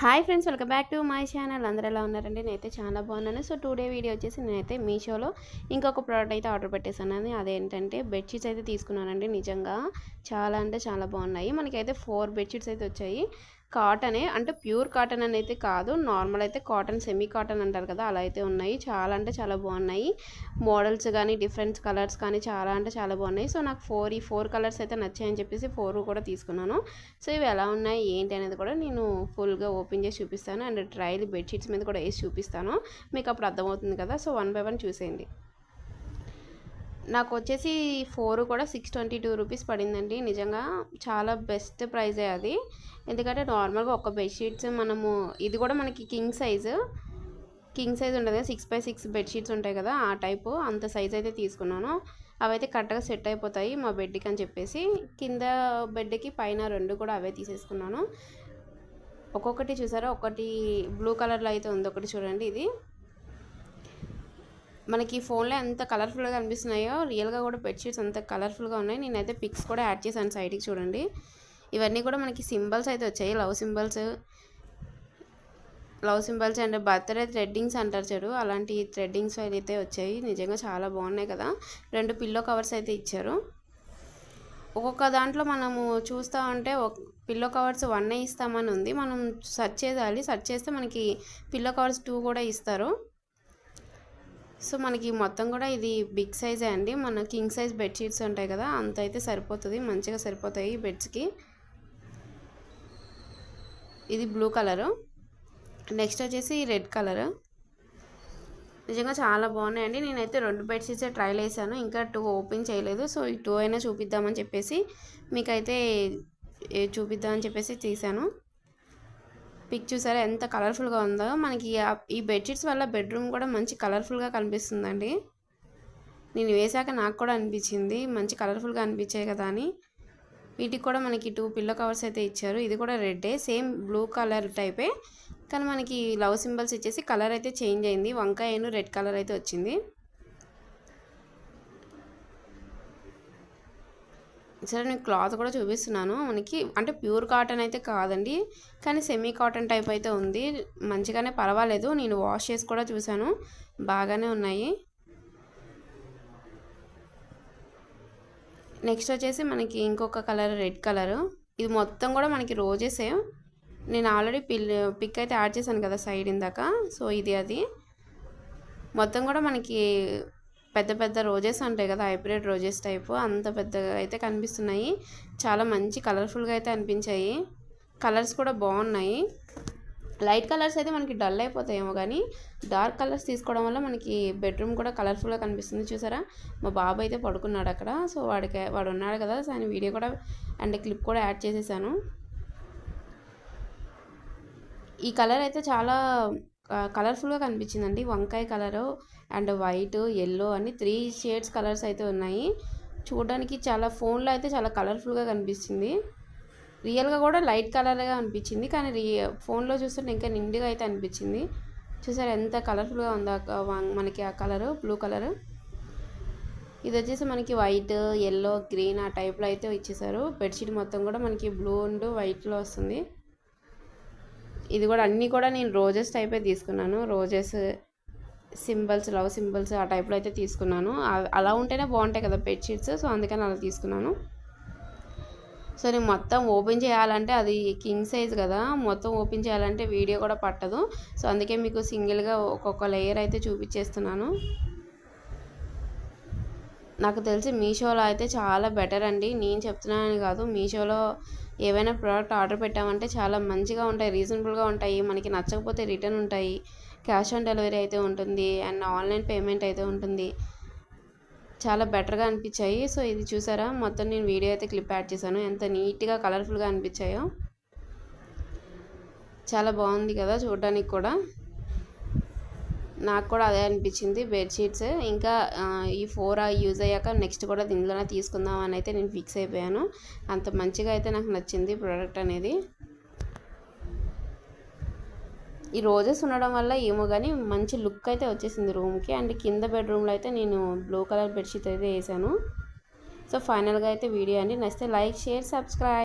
Hi friends welcome back to my channel. అందరూ ఎలా ఉన్నారండి? నేనైతే చాలా బాగున్నాను. సో టూ డే వీడియో వచ్చేసి నేనైతే మీషోలో ఇంకొక ప్రోడక్ట్ అయితే ఆర్డర్ పెట్టేసాను అదేంటంటే బెడ్షీట్స్ అయితే తీసుకున్నానండి. నిజంగా చాలా అంటే చాలా బాగున్నాయి. మనకైతే ఫోర్ బెడ్షీట్స్ అయితే వచ్చాయి. కాటనే అంటే ప్యూర్ కాటన్ అని అయితే కాదు. నార్మల్ అయితే కాటన్ సెమీ కాటన్ అంటారు కదా అలా అయితే ఉన్నాయి. చాలా అంటే చాలా బాగున్నాయి. మోడల్స్ కానీ డిఫరెంట్ కలర్స్ కానీ చాలా అంటే చాలా బాగున్నాయి. సో నాకు ఫోర్ ఈ ఫోర్ కలర్స్ అయితే నచ్చాయని చెప్పేసి ఫోర్ కూడా తీసుకున్నాను. సో ఇవి ఎలా ఉన్నాయి ఏంటి అనేది కూడా నేను ఫుల్గా ఓపెన్ చేసి చూపిస్తాను. అండ్ ట్రయల్ బెడ్షీట్స్ మీద కూడా వేసి చూపిస్తాను. మీకు అప్పుడు అర్థమవుతుంది కదా. సో వన్ బై వన్ చూసేయండి. నాకు వచ్చేసి ఫోర్ కూడా సిక్స్ ట్వంటీ టూ రూపీస్ పడిందండి. నిజంగా చాలా బెస్ట్ ప్రైజే అది. ఎందుకంటే నార్మల్గా ఒక బెడ్షీట్స్ మనము ఇది కూడా మనకి కింగ్ సైజు. కింగ్ సైజ్ ఉంటుంది సిక్స్ బై సిక్స్ బెడ్షీట్స్ ఉంటాయి కదా ఆ టైపు. అంత సైజ్ అయితే తీసుకున్నాను. అవైతే కరెక్ట్గా సెట్ అయిపోతాయి మా బెడ్కి అని చెప్పేసి. కింద బెడ్కి పైన రెండు కూడా అవే తీసేసుకున్నాను. ఒక్కొక్కటి చూసారా? ఒకటి బ్లూ కలర్లో అయితే ఉంది ఒకటి చూడండి ఇది. మనకి ఫోన్లో ఎంత కలర్ఫుల్గా కనిపిస్తున్నాయో రియల్గా కూడా బెడ్షీట్స్ అంత కలర్ఫుల్గా ఉన్నాయి. నేనైతే పిక్స్ కూడా యాడ్ చేశాను సైడ్కి చూడండి. ఇవన్నీ కూడా మనకి సింబల్స్ అయితే వచ్చాయి. Love symbols love symbols and birthday threadings అంటారు చూడు. అలాంటి థ్రెడ్డింగ్స్ అయితే వచ్చాయి. నిజంగా చాలా బాగున్నాయి కదా. రెండు పిల్లో కవర్స్ అయితే ఇచ్చారు. ఒక్కొక్క దాంట్లో మనము చూస్తూ ఉంటే పిల్లో కవర్స్ వన్ ఇస్తామని ఉంది. మనం సెర్చ్ చేయాలి. సెర్చ్ చేస్తే మనకి పిల్లో కవర్స్ టూ కూడా ఇస్తారు. సో మనకి మొత్తం కూడా ఇది బిగ్ సైజే అండి. మన కింగ్ సైజ్ బెడ్షీట్స్ ఉంటాయి కదా అంత అయితే సరిపోతుంది. మంచిగా సరిపోతాయి బెడ్స్కి. ఇది బ్లూ కలరు. నెక్స్ట్ వచ్చేసి రెడ్ కలర్. నిజంగా చాలా బాగున్నాయండి. నేనైతే రెండు బెడ్షీట్స్ ట్రైల్ వేసాను ఇంకా టూ ఓపెన్ చేయలేదు. సో ఈ టూ అయినా చూపిద్దామని చెప్పేసి మీకైతే చూపిద్దామని చెప్పేసి తీసాను పిక్ చూసారా? ఎంత కలర్ఫుల్గా ఉందో. మనకి ఈ బెడ్షీట్స్ వల్ల బెడ్రూమ్ కూడా మంచి కలర్ఫుల్గా కనిపిస్తుందండి. నేను వేసాక నాకు కూడా అనిపించింది. మంచి కలర్ఫుల్గా అనిపించాయి కదా అని. వీటికి కూడా మనకి టూ పిల్లో కవర్స్ అయితే ఇచ్చారు. ఇది కూడా రెడ్డే సేమ్ బ్లూ కలర్ టైపే. కానీ మనకి లవ్ సింబల్స్ ఇచ్చేసి కలర్ అయితే చేంజ్ అయింది. వంకాయను రెడ్ కలర్ అయితే వచ్చింది. సరే నేను క్లాత్ కూడా చూపిస్తున్నాను. మనకి అంటే ప్యూర్ కాటన్ అయితే కాదండి. కానీ సెమీ కాటన్ టైప్ అయితే ఉంది. మంచిగానే పర్వాలేదు. నేను వాష్ చేసి కూడా చూశాను. బాగానే ఉన్నాయి. నెక్స్ట్ వచ్చేసి మనకి ఇంకొక కలర్ రెడ్ కలర్. ఇది మొత్తం కూడా మనకి రోజెసే నేను ఆల్రెడీ పిల్ పిక్ అయితే యాడ్ చేశాను కదా సైడ్ ఇందాక. సో ఇది అది. మొత్తం కూడా మనకి పెద్ద పెద్ద రోజెస్ ఉంటాయి కదా హైబ్రిడ్ రోజెస్ టైపు అంత పెద్దగా అయితే కనిపిస్తున్నాయి. చాలా మంచి కలర్ఫుల్గా అయితే అనిపించాయి. కలర్స్ కూడా బాగున్నాయి. లైట్ కలర్స్ అయితే మనకి డల్ అయిపోతాయేమో కానీ డార్క్ కలర్స్ తీసుకోవడం వల్ల మనకి బెడ్రూమ్ కూడా కలర్ఫుల్గా కనిపిస్తుంది చూసారా? మా బాబు అయితే పడుకున్నాడు అక్కడ సో వాడికి వాడు ఉన్నాడు కదా సో ఆయన వీడియో కూడా అండ్ క్లిప్ కూడా యాడ్ చేసేసాను. ఈ కలర్ అయితే చాలా కలర్ఫుల్గా కనిపించిందండి. వంకాయ కలరు అండ్ వైట్ ఎల్లో అని త్రీ షేడ్స్ కలర్స్ అయితే ఉన్నాయి. చూడడానికి చాలా ఫోన్లో అయితే చాలా కలర్ఫుల్గా కనిపిస్తుంది. రియల్గా కూడా లైట్ కలర్గా అనిపించింది. కానీ రీ ఫోన్లో చూస్తుంటే ఇంకా నిండుగా అయితే అనిపించింది. చూసారు ఎంత కలర్ఫుల్గా ఉందో మనకి ఆ కలరు బ్లూ కలర్ ఇది వచ్చేసి మనకి వైట్ ఎల్లో గ్రీన్ ఆ టైప్లో అయితే ఇచ్చేసారు. బెడ్షీట్ మొత్తం కూడా మనకి బ్లూ అండ్ వైట్లో వస్తుంది. ఇది కూడా అన్నీ కూడా నేను రోజెస్ టైపే తీసుకున్నాను. రోజెస్ సింబల్స్ లవ్ సింబల్స్ ఆ టైప్లో అయితే తీసుకున్నాను. అలా ఉంటేనే బాగుంటాయి కదా బెడ్షీట్స్ సో అందుకని అలా తీసుకున్నాను. సో నేను మొత్తం ఓపెన్ చేయాలంటే అది కింగ్ సైజ్ కదా. మొత్తం ఓపెన్ చేయాలంటే వీడియో కూడా పట్టదు. సో అందుకే మీకు సింగిల్గా ఒక్కొక్క లేయర్ అయితే చూపించేస్తున్నాను నాకు తెలిసి మీషోలో అయితే చాలా బెటర్ అండి. నేను చెప్తున్నానని కాదు మీషోలో ఏవైనా ప్రోడక్ట్ ఆర్డర్ పెట్టామంటే చాలా మంచిగా ఉంటాయి రీజనబుల్గా ఉంటాయి మనకి నచ్చకపోతే రిటర్న్ ఉంటాయి. క్యాష్ ఆన్ డెలివరీ అయితే ఉంటుంది అండ్ ఆన్లైన్ పేమెంట్ అయితే ఉంటుంది. చాలా బెటర్గా అనిపించాయి. సో ఇది చూసారా? మొత్తం నేను వీడియో అయితే క్లిప్ యాడ్ చేశాను. ఎంత నీట్గా కలర్ఫుల్గా అనిపించాయో. చాలా బాగుంది కదా చూడడానికి కూడా. నాకు కూడా అదే అనిపించింది బెడ్షీట్స్ ఇంకా ఈ ఫోర్ యూజ్ అయ్యాక నెక్స్ట్ కూడా దీనిలోనే తీసుకుందాం అని అయితే నేను ఫిక్స్ అయిపోయాను. అంత మంచిగా అయితే నాకు నచ్చింది ప్రోడక్ట్ అనేది. ఈ రోజెస్ ఉండడం వల్ల ఏమో కానీ మంచి లుక్ అయితే వచ్చేసింది రూమ్కి అండ్ కింద బెడ్రూమ్లో అయితే నేను బ్లూ కలర్ బెడ్షీట్ అయితే వేసాను. సో ఫైనల్గా అయితే వీడియో అండి. నచ్చితే లైక్ షేర్ సబ్స్క్రైబ్